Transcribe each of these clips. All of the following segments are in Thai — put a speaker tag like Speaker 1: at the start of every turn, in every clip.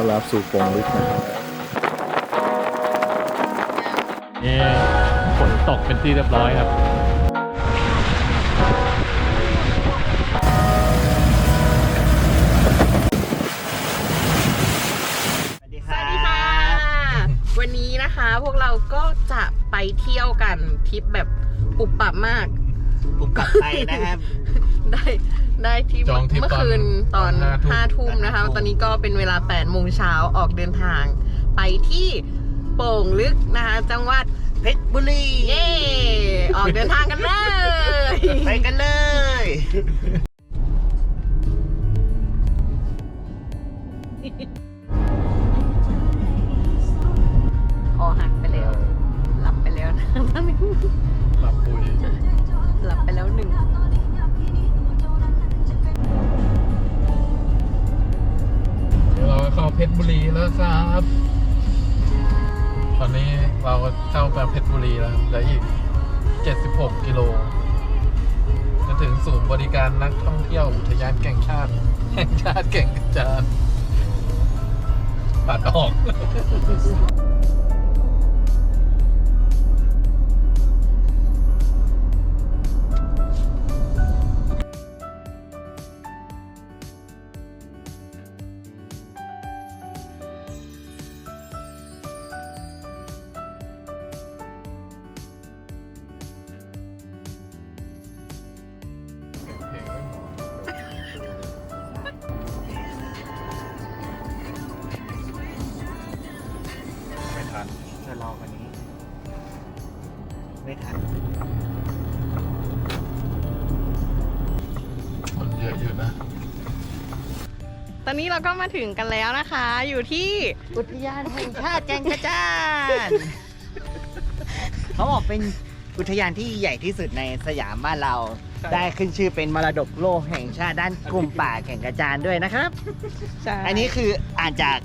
Speaker 1: อนรับสู่โปงลึกนะครับ
Speaker 2: นี่ฝนตกเป็นที่เรียบร้อยครับ
Speaker 3: สวัสดี
Speaker 4: สวัสดีค่ะ วันนี้นะคะพวกเราก็จะไปเที่ยวกันทริปแบบปุบปับมาก
Speaker 3: ผมกลับไปนะครับ
Speaker 4: ได้ ได้ที่
Speaker 2: จองทริป
Speaker 4: เมื่อคืนตอน
Speaker 2: ตอนห้า
Speaker 4: ห้า
Speaker 2: ทุ่
Speaker 4: ทุ่
Speaker 2: ม
Speaker 4: มนะคะ
Speaker 3: ตอนห้าทุ่ม
Speaker 4: ตอนนี้ก็เป็นเวลา8ปดโมงเช้าออกเดินทาง ไปที่โป่งลึกนะคะ จังหวัด
Speaker 3: เพชรบุรี
Speaker 4: เย่ออกเดินทางกันเลย
Speaker 3: ไปกันเลย
Speaker 4: คอหักไปแล้วหลับไปแล้วนะ
Speaker 2: หลับปุ๋ย
Speaker 4: หลับไปแล้วหนึ่ง
Speaker 2: เราเข้าเพชรบุรีแล้วครับ ตอนนี้เราเข้าไปเพชรบุรีแล้วเหลืออีก 76 กิโล จะถึงศูนย์บริการนักท่องเที่ยวอุทยานแก่งชาติ แห่งชาติแก่งกระจานปัดออก
Speaker 3: อนนี้
Speaker 2: เรา
Speaker 4: ก็มาถึงกันแล้วนะคะ อยู่ที่
Speaker 3: อุทยานแห่งชาติแก่งกระจานเขาบอกเป็นอุทยานที่ใหญ่ที่สุดในสยามบ้านเรา
Speaker 2: ใช่
Speaker 3: ได้ขึ้นชื่อเป็นมรดกโลกแห่งชาติด้านกลุ่มป่าแก่งกระจานด้วยนะครับอันนี้คืออ่านจาก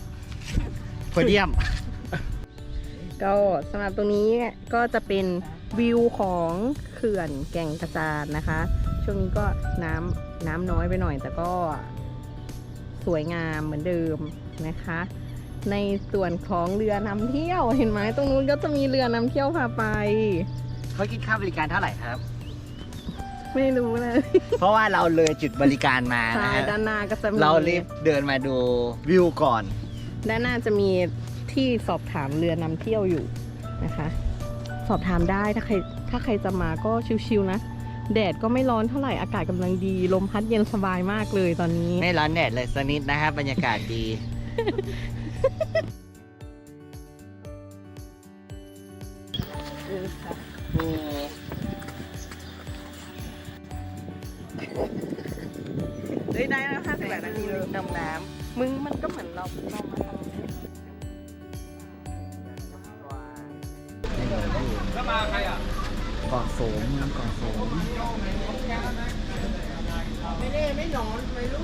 Speaker 3: โพเดียม
Speaker 4: ก็สำหรับตรงนี้ก็จะเป็นวิวของเขื่อนแก่งกระจานนะคะ ช่วงนี้ก็น้ำน้ำน้อยไปหน่อยแต่ก็ สวยงามเหมือนเดิมนะคะ ในส่วนของเรือนำเที่ยวเห็นไหมตรงนู้นก็จะมีเรือนำเที่ยวพาไป
Speaker 3: เขาคิดค่าบริการเท่าไหร่ครับ
Speaker 4: ไม่รู้เลย
Speaker 3: เพราะว่าเราเลยจุดบริการมา
Speaker 4: ใช่
Speaker 3: นะฮะ
Speaker 4: ด้านหน้าก็จะมี
Speaker 3: เรารีบเดินมาดูวิวก่อน
Speaker 4: ด้านหน้าจะมีที่สอบถามเรือนำเที่ยวอยู่นะคะ สอบถามได้ถ้าใครถ้าใครจะมาก็ชิวๆนะ แดดก็ไม่ร้อนเท่าไหร่อากาศกำลังดี ลมพัดเย็นสบายมากเลยตอนนี้
Speaker 3: ไม่ร้อนแดดเลยสักนิดนะครับบรรยากาศดี มี
Speaker 4: เฮ้ยได้แล้วห้าสิบแปดนาทีเลย
Speaker 3: ดำน้
Speaker 4: มึงมันก็เหมือนเราเรามาทำำ
Speaker 3: เกา
Speaker 4: นอนไม่รู้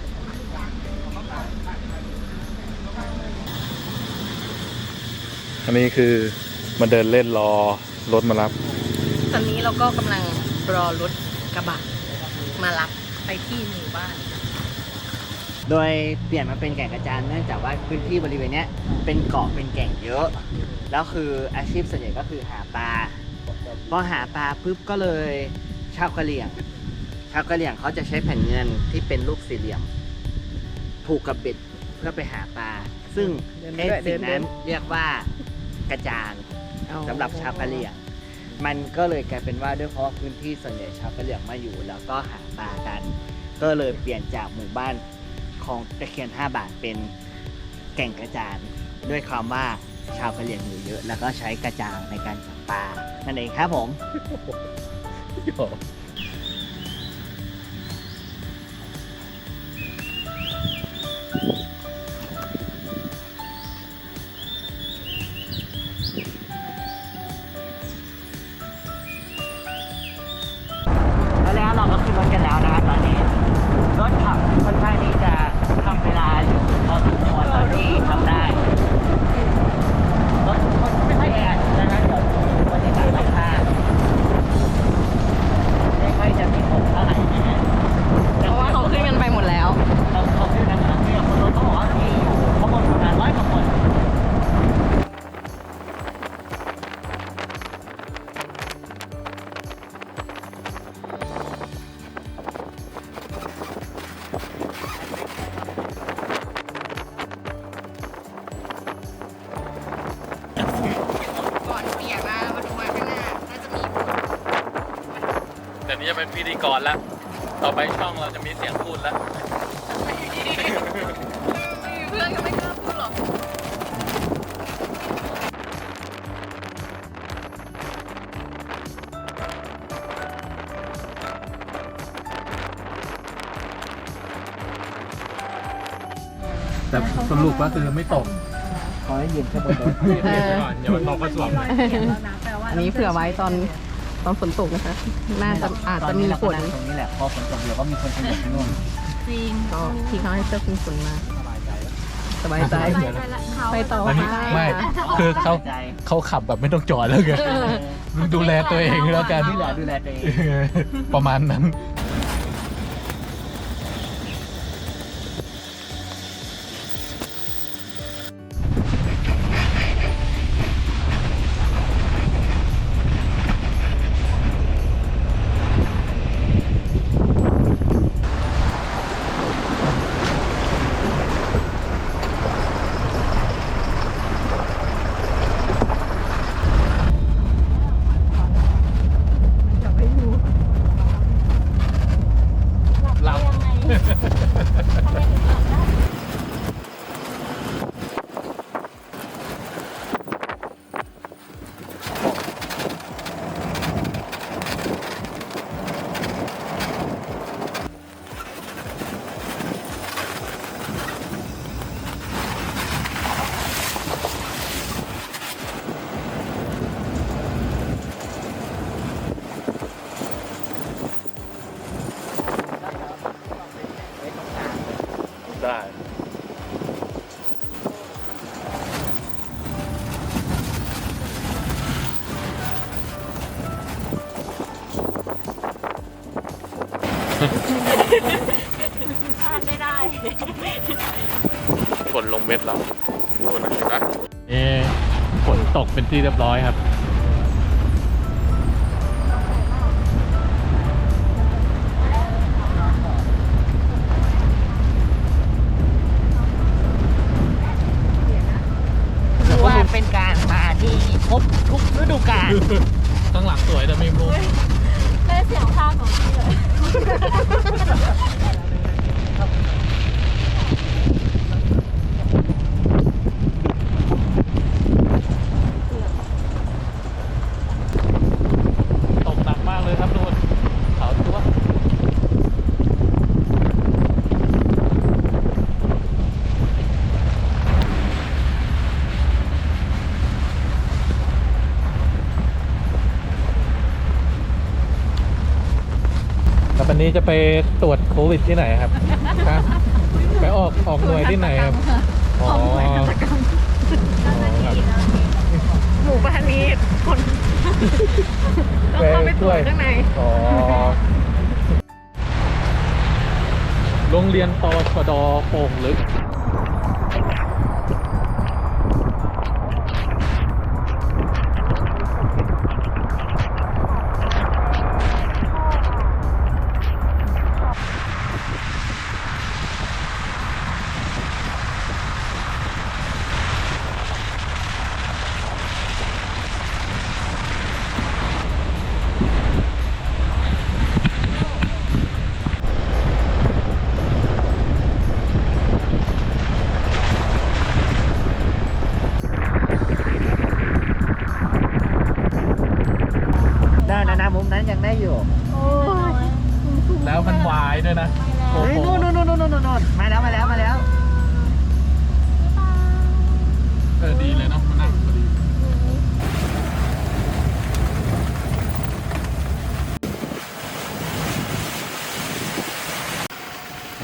Speaker 1: อันนี้คือมาเดินเล่นรอรถมารับ
Speaker 4: ตอนนี้เราก็กำลังรอรถกระบะมารับไปที่หมู่บ้าน
Speaker 3: โดยเปลี่ยนมาเป็นแก่งกระจานเนื่องจากว่าพื้นที่บริเวณเนี้ยเป็นเกาะเป็นแก่งเยอะ แล้วคืออาชีพส่วนใหญ่ก็คือหาปลาพอหาปลาปุ๊บก็เลยชาวกะเหรี่ยง ชาวกะเหรี่ยงเขาจะใช้แผ่นเงินที่เป็นลูกสี่เหลี่ยม ผูกกับเบ็ดเพื่อไปหาปลา ซึ่ง
Speaker 4: เดิน
Speaker 3: ไอ้
Speaker 4: ด้วยเดิ
Speaker 3: สิ่ง
Speaker 4: นด้ว
Speaker 3: นั้
Speaker 4: ย
Speaker 3: นเรียกว่ากระจานสำหรับชาวกะเหรี่ยง มันก็เลยกลายเป็นว่าด้วยเพราะว่าพื้นที่ส่วนใหญ่ชาวกะเหรี่ยงมาอยู่ แล้วก็หาปลากัน ก็เลยเปลี่ยนจากหมู่บ้านของตะเคียน 5 บาทเป็นแก่งกระจานด้วยความว่าชาวกะเหรี่ยงอยู่เยอะ แล้วก็ใช้กระจางในการจับปลานั่นเองครับผม แต่สรุ
Speaker 1: ป
Speaker 4: ก็
Speaker 1: คือไม่ตก
Speaker 3: ขอให้ยืนแค่บนรถ
Speaker 4: เออ
Speaker 1: ก่อนอย่ามันตกก็สวม
Speaker 4: อันนี้เผื่อไว้ตอนตอนฝนตกนะคะ น่าจะอาจจะมีฝน
Speaker 3: ตรงนี้แหละพอฝนตกเดี๋ยวก็มีคนขยับที่นู่น
Speaker 4: จริงก็ที่เขาให้เสื้อคลุมฝนมา
Speaker 3: สบายใจแล้ว
Speaker 4: สบายใจ ไปต่อ
Speaker 1: อันนี้
Speaker 4: ค่ะ
Speaker 1: ไม่ คือเขา
Speaker 3: ใจ
Speaker 1: เขาขับแบบไม่ต้องจอดแล้วไงดูแลตัวเองแล้วกัน
Speaker 3: นี่แหละดูแลตัวเอง
Speaker 1: ประมาณนั้น ได้
Speaker 4: ไม่ได้
Speaker 1: ฝนลงเม็ดแล้วนู่นนะเห็นไหมเอ๊ฝนตกเป็นที่เรียบร้อยครับ
Speaker 3: น
Speaker 1: นี้จะไปตรวจโควิดที่ไหนครับฮะไปออกออกหน่วยที่ไหนครับอ๋ออ๋อครับ
Speaker 4: หมู่บ้านนี้คนต้องเข้าไปตรวจข้างใน
Speaker 1: อ๋อโรงเรียนตชดโป่งลึก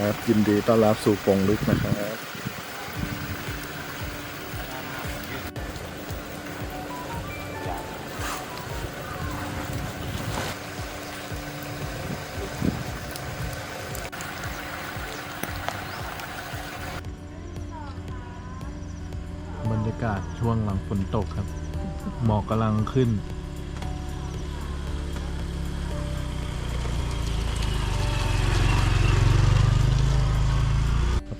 Speaker 1: ครับ ยินดีต้อนรับสู่ปงลึกนะครับบรรยากาศช่วงหลังฝนตกครับ หมอกกำลังขึ้น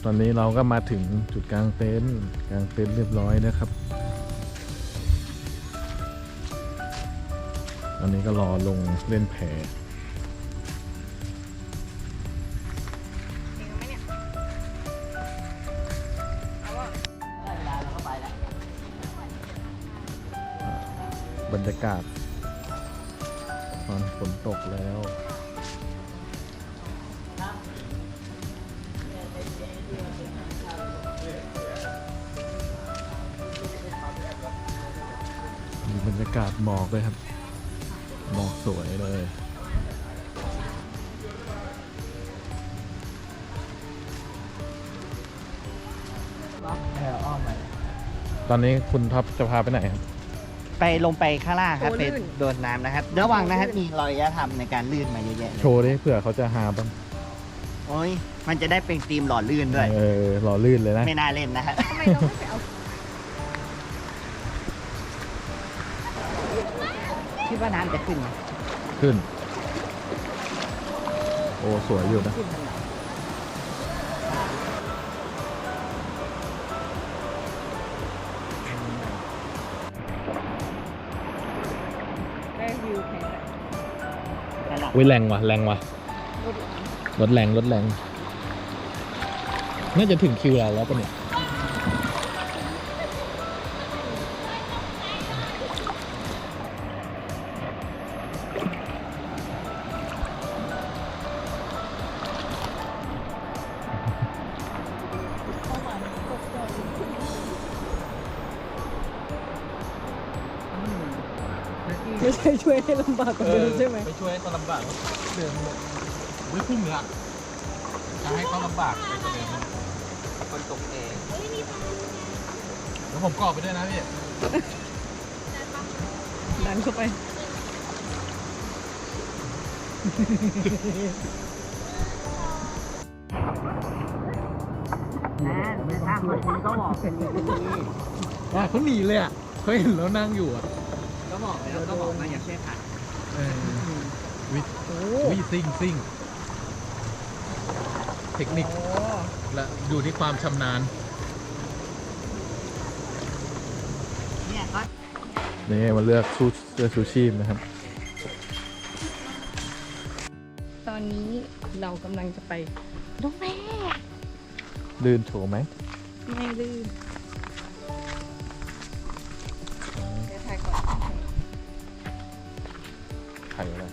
Speaker 1: อนนี้เราก็มาถึงจุดกลางเต็นท์กลางเต็นท์เรียบร้อยนะครับตอนนี้ก็รอลงเล่นแผลบรรยากาศตอนฝนตกแล้วากาศหมอกเลยครับ หมอกสวยเลย
Speaker 3: เอออ้อมไป
Speaker 1: ตอนนี้คุณท็อปจะพาไปไหนครับ
Speaker 3: ไปลงไปข้างล่างครับ
Speaker 4: โอ้
Speaker 3: ไป
Speaker 4: ลื่น
Speaker 3: โดนน้ำนะครับ ระวังนะครับ มีรอยยะทำในการลื่นมาเยอะแยะเลย
Speaker 1: โชว์ดิเผื่อเขาจะหาบ้าง
Speaker 3: โอ้ย มันจะได้เป็นธีมหล่อลื่นด้วย
Speaker 1: เออ หล่อลื่นเลยนะ
Speaker 3: ไม่น่าเล่นนะฮะ
Speaker 4: ทำไมเราไม่ไปเอา ดว่าน้ำจะขึ้นไหม
Speaker 1: ขึ้น โอ้สวยอยู่นะ
Speaker 4: ขึ้นทางไหนได้วิวแพง
Speaker 3: นั่นแหละ
Speaker 1: อุ้ยแรงว่ะแรงว่ะรถแรงรถแรง น่าจะถึงคิวเราแล้วปะเนี่ย
Speaker 2: วยให้เขาลำบากเดินไม่พุ่งเลยอะจะให้เขาลำบากไปกว่าเดิม
Speaker 3: คนตกเอง
Speaker 2: แล้วผมกรอบไปด้วยนะพี่
Speaker 4: ดันเข้าไป
Speaker 3: นะถ้าคนนี้ก็บอกเป็นอย่างนี้
Speaker 1: ว่าเขาหนีเลยอะเขาเห็นแล้วนั่งอยู่อะ
Speaker 3: ก็บอกแล้วก็บอกมาอย่าช่วยขั ด
Speaker 1: เออวิวิซิ่งซิ่งเทคนิคและอยู่ที่ความชำนาญ
Speaker 3: เนี่ยก็
Speaker 1: นี่มาเลือกซูเสื้อชูชีพนะครับ
Speaker 4: ตอนนี้เรากำลังจะไปโรงแรม
Speaker 1: ลื่นโถไหม
Speaker 4: ไม่ลื่นเดี๋ยวถ่ายก่อน
Speaker 1: ไข่อะไร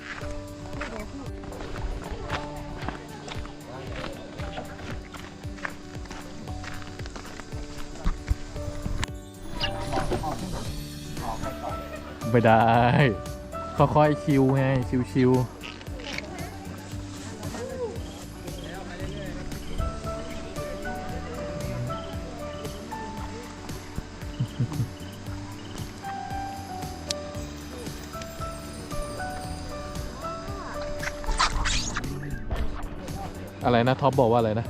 Speaker 1: ไม่ได้ ค่อยๆชิวไงชิวๆอะไรนะท็อปบอกว่าอะไรนะ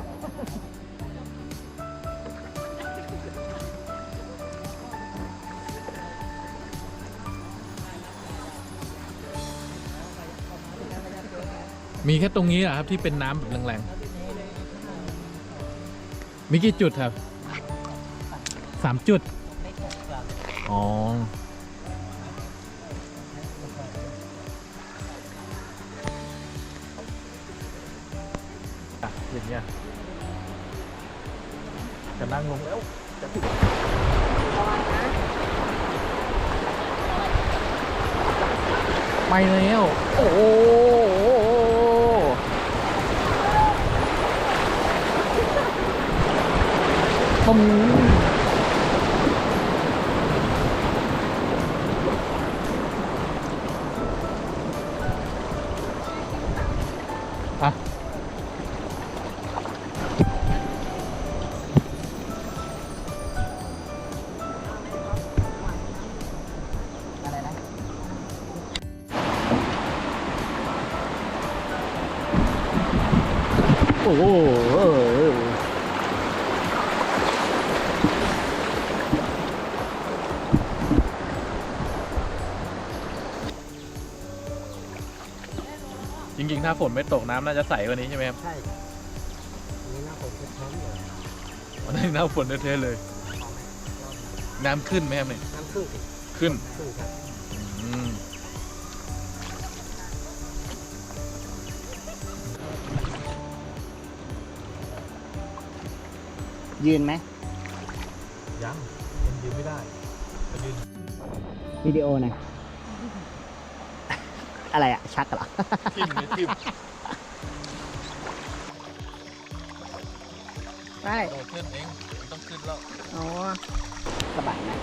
Speaker 1: มีแค่ตรงนี้เหรอะครับที่เป็นน้ำแบบแรงๆ มีกี่จุดครับสามจุด อ๋อ อย่างเงี้ยจะนั่งลงแล้วจะถึงไปแล้ว ฝนไม่ตกน้ำน่าจะใสกว่านี้ใช่ไหมครับ
Speaker 3: ใช่นี่หน้าผมจะพร้อมเลย
Speaker 1: วันนี้หน้าฝนแท้ๆเลย น้ำขึ้นไหมครับเนี่ย
Speaker 3: น้ำพึ่ง
Speaker 1: ขึ้น
Speaker 3: พึ่งครับ
Speaker 1: อืม
Speaker 3: ยืนไหม
Speaker 1: ยังยังยืนไม่ได้จะยืน
Speaker 3: วิดีโอนะ อะไรอะชักเหรอ
Speaker 2: ทิมไม่ทิม
Speaker 4: ไป
Speaker 2: โตขึ้นเองมันต้องขึ้นแล้ว
Speaker 4: อ๋อ
Speaker 3: สบายนะ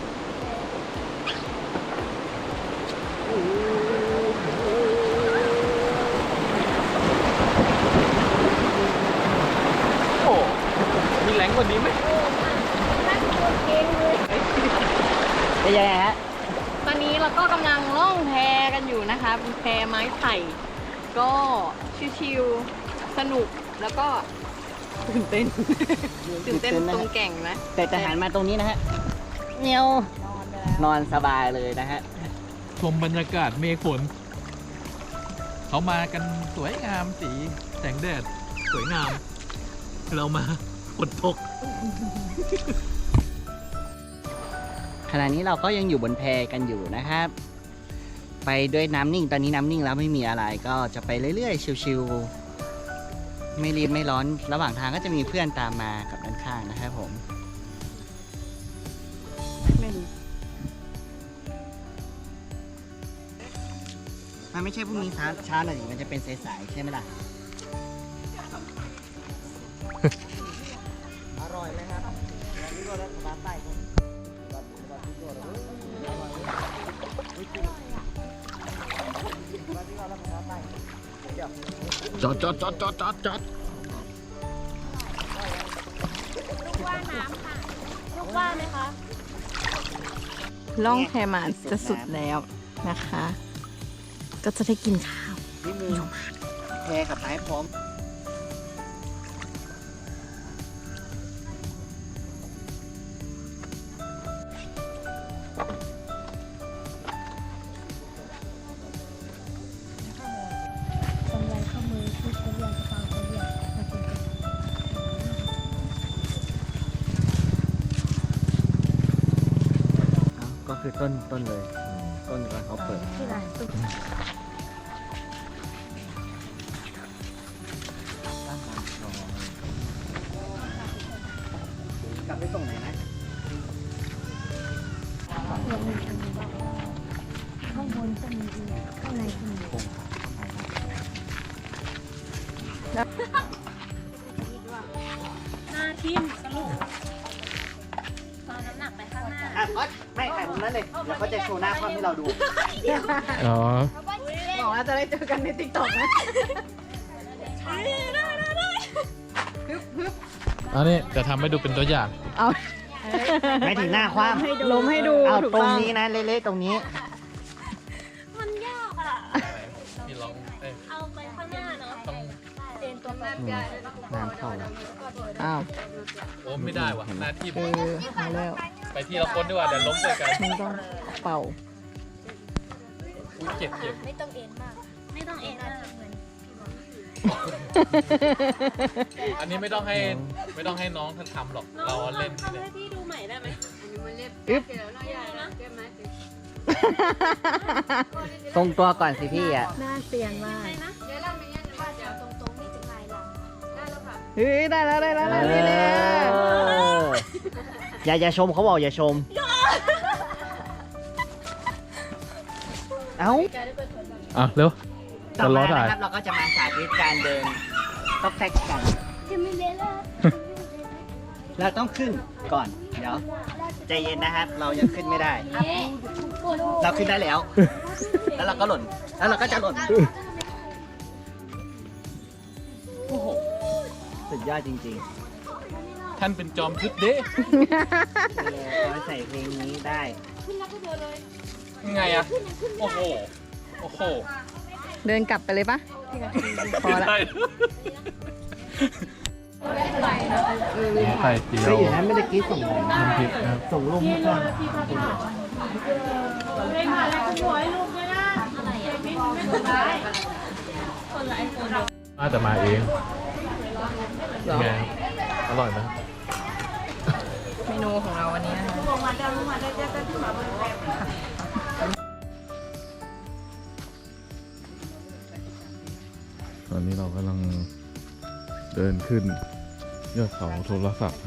Speaker 2: โอ้มีแรงกว่านี้ไหม
Speaker 3: เป็นยังไงฮะ
Speaker 4: ต อนนี้เราก็กำลังล่องแพกันอยู่นะคะเป็นแพไม้ไผ่ก็ชิวๆสนุกแล้วก็ตื่นเต้น ตื่นเต้นตรงแก่งนะ
Speaker 3: แต่จะหันมาตรงนี้นะฮะเนียวนอนสบายเลยนะฮะ
Speaker 1: ชมบรรยากาศเมฆฝนเขามากันสวยงามสีแสงแดด สวยงาม เรามาฝนตก
Speaker 3: ขณะนี้เราก็ยังอยู่บนแพกันอยู่นะครับ ไปด้วยน้ำนิ่งตอนนี้น้ำนิ่งแล้วไม่มีอะไรก็จะไปเรื่อยๆชิวๆไม่รีบไม่ร้อน ระหว่างทางก็จะมีเพื่อนตามมากับด้านข้างนะครับผม
Speaker 4: ไม่รู้
Speaker 3: มันไม่ใช่พรุ่งนี้เช้าเช้าหน่อยมันจะเป็นสายๆใช่ไหมล่ะ
Speaker 2: จอดจอดจอดจอดจอดจอด
Speaker 4: ล่องแพมาจะสุดแล้วนะคะ ก็จะได้กินข้าว
Speaker 3: นี่มือแพกับไม้พร้อม ต้นต้นเลย ต้นก็เขาเปิด
Speaker 5: ที่ร้านตุ๊ก
Speaker 3: กลับไปส่งไหนนะ
Speaker 5: ลงมือทำบ้างข้างบนก็มีอีกข้างในก็มี
Speaker 3: วเขาจะโชว์หน้าคว่ำให้เราดู
Speaker 1: อ๋อ
Speaker 4: บอกว่าจะได้เจอกันในติ๊กต็อกนะ
Speaker 1: อันนี้จะทำให้ดูเป็นตัวอย่าง
Speaker 4: เอา
Speaker 3: ไม่ถึงหน้าคว่ำ
Speaker 4: ล้มให้ดู
Speaker 3: เอา
Speaker 4: ถูก
Speaker 3: ตรง
Speaker 4: ต้อง
Speaker 3: นี้นะเละๆตรงนี้
Speaker 6: มัน ไม่
Speaker 2: ได้ว่ะหน้าที่
Speaker 4: เออเอาแล้ว
Speaker 2: ไปที่ละคนดีกว่าเดี๋ยวล้มด้วยกัน
Speaker 4: มึงต้องเป่า
Speaker 2: อุ้ยเจ็บเจ็บ
Speaker 6: ไม่ต้องเอ็นมาก ไม่ต้องเอ็นมากเหมือน
Speaker 2: อันนี้ไม่ต้องให้ไม่ต้องให้น้องท่านทำหรอกเราเล่น
Speaker 6: ทำ
Speaker 2: เนี่ย
Speaker 6: ให้พี่ดูใหม่ได้ไหม
Speaker 4: อึ๊บ
Speaker 3: ทรงตัวก่อนสิพี่อะ
Speaker 5: น่าเสียนมาก
Speaker 4: เฮ้ยได้แล้วได้แล้ว
Speaker 3: เอ
Speaker 4: ได้แล้วนี่แหละ
Speaker 3: ออย่าอย่าชมเขาบอกอย่าชม เอ้า
Speaker 1: อะเร็ว
Speaker 3: ต่อ
Speaker 1: จะล้
Speaker 3: มา
Speaker 1: อถ่าย
Speaker 3: นะครับเราก็จะมาสาธิตการเดินต๊อกแท็กกัน
Speaker 5: จะไม่เล่นแล้ว
Speaker 3: เราต้องขึ้นก่อน เดี๋ยวใจเย็นนะครับ เรายังขึ้นไม่ได้ เราขึ้นได้แล้ว แล้วเราก็หล่น แล้วเราก็จะหล่น ดยอดจริง
Speaker 2: ท่านเป็นจอมทึดเด้
Speaker 3: ๆเออเราใส่เพลงนี้ได้
Speaker 2: ยังไงอะโอ้โห โอ้โห
Speaker 4: เดินกลับไปเลยปะพอละ
Speaker 2: ได้
Speaker 1: ไข่เจีย
Speaker 3: เฮ้
Speaker 1: วย
Speaker 3: อยู่นั้นไม่ได้กรี้ส่งเลย
Speaker 1: น้ำพริกนะครับ
Speaker 3: ส่งรูปให้เพื่อน
Speaker 1: น่าจะมาเอง
Speaker 4: เหรอ
Speaker 1: ไงครับอร่อยไหม
Speaker 4: เมนูของเราวันนี้นะคะ
Speaker 1: ตอนนี้เรากำลังเดินขึ้นยอดเขาโทรศัพท์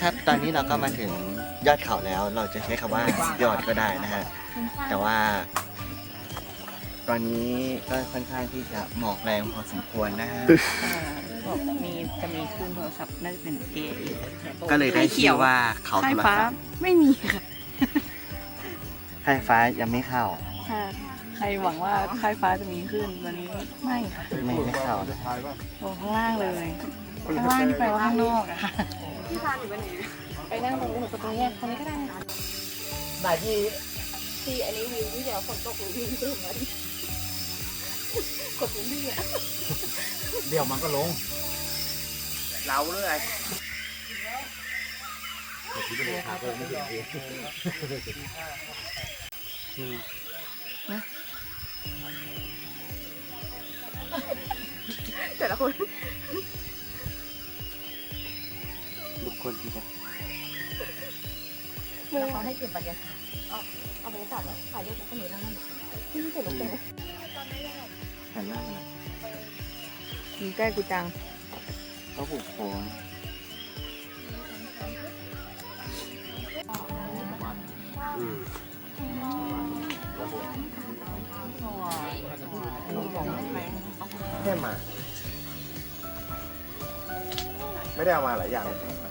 Speaker 2: นะ
Speaker 3: ครับ ตอนนี้เราก็มาถึงยอดเขาแล้ว เราจะใช้คำว่ายอดก็ได้นะฮะ แต่ว่า ตอนนี้ก็ค่อนข้างที่จะหมอกแรงพอสมควรนะฮะ
Speaker 7: บอกมีจะมีคลื่นโทรศัพท์น่าจะเป็นเอ
Speaker 3: ก็เลยได้ชื่อว่าเขา
Speaker 7: ไฟ
Speaker 3: โทร
Speaker 7: ฟ้า
Speaker 3: ศัพท์
Speaker 7: ไม่มีค่ะ
Speaker 3: ไฟฟ้ายังไม่เข้า
Speaker 7: ถ้าใครหวังว่าไฟฟ้าจะมีขึ้นวันนี้ไม่ค่ะ
Speaker 3: ไม่ไม่เข้า
Speaker 7: ลงข้างล่างเลยข้างล่างนี่แปลว่าข้างนอกอะค่ะ
Speaker 6: ไปนั่งตรงนู้นกับตรงนี้คนนี้ก็ได้นะ
Speaker 3: บ่ายที่
Speaker 6: ที่อันนี้วิวที่เดี๋ยวฝนตกหรือวิวที่เหมือนกดปุ่มที่อะ
Speaker 3: เดี๋ยวมันก็ลงเราเลย
Speaker 7: แต่ละคน
Speaker 3: บุคคลที่จะ
Speaker 6: เมื่อเขาให้เก็บบรรยากาศเอาเอาบรรยากาศแล้วถ่ายรูปแล้วก็หนูนั่งนั่นหนูที่ไม่เสร็จแล้วเสร็จ
Speaker 3: หันหน้ามา
Speaker 7: มีใกล้กูจัง
Speaker 3: เขาผูกโค้ง
Speaker 2: แค่มา ไม่ได้เอามาหลายอย่าง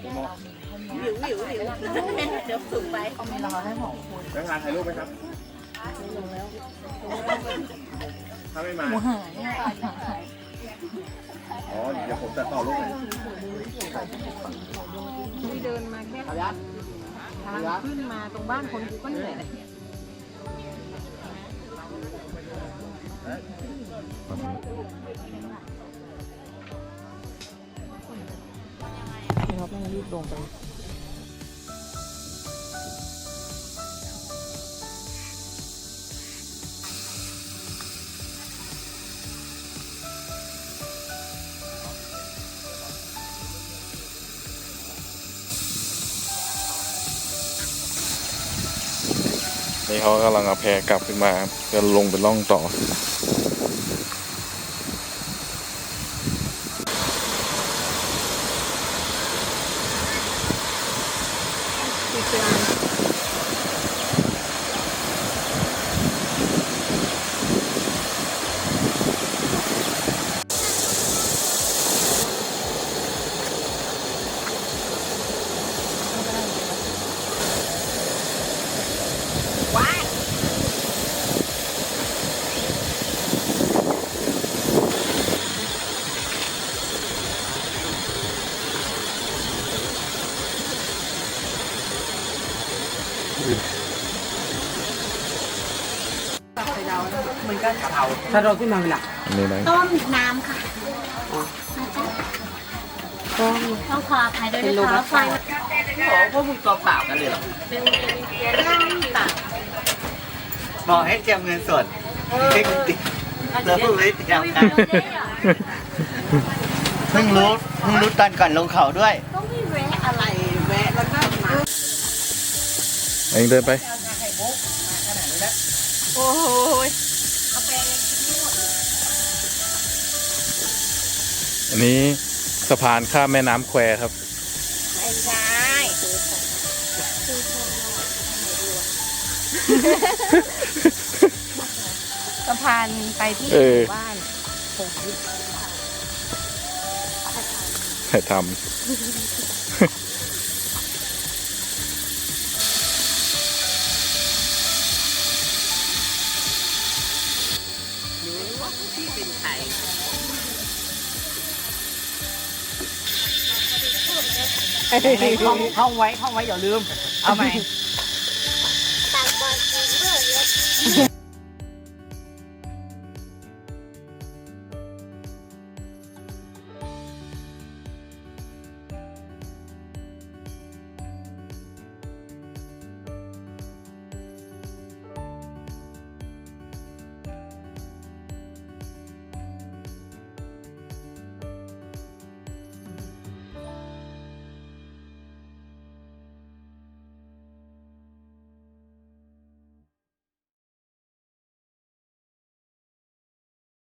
Speaker 6: เดี๋ยวสูงไป
Speaker 2: แล้วงานถ่ายรูปไหมครับถ้าไม่มาอ๋อเดี๋ยวผมจะต่อรูปให้
Speaker 7: ที่เดินมาแค่ทางขึ้นมาตรงบ้านคนกูก็เหนื่อยแล้ว พี่งรีบลงไป
Speaker 2: นี่เขากำลังเอาแพกลับขึ้นมาจะลงไปล่องต่อ
Speaker 3: ถ้าเราขึ้นมาเวลา
Speaker 2: อันนี้นะ
Speaker 8: ต้มน้ำค่ะต้องขออภัยด้วยนะคะไฟ
Speaker 3: โอ้พวกมึงตัวเปล่ากันเลยเหรอ
Speaker 8: เป็นน้ำตัก
Speaker 3: บอกให้เตรียมเงินสดเทคนิคแล้วพวกนี้เตรียมกันเพิ่งรู้เพิ่งรู้ตอนก่อนลงเขาด้วย
Speaker 8: ก็ไม่แวะอะไรแวะแล้วก็มา
Speaker 2: เองเดินไป
Speaker 7: โอ้ย
Speaker 2: อันนี้สะพานข้ามแม่น้ำแควครับ
Speaker 8: ไม่ใช่
Speaker 7: สะพานไปที่
Speaker 2: เออ
Speaker 7: หมู่บ้านหกยิบ
Speaker 2: ถ่ายทำ
Speaker 3: ท่องท่องไว้ท่องไว้อย่าลืม เอาใหม่
Speaker 8: ต่างคนต่างเพื่อน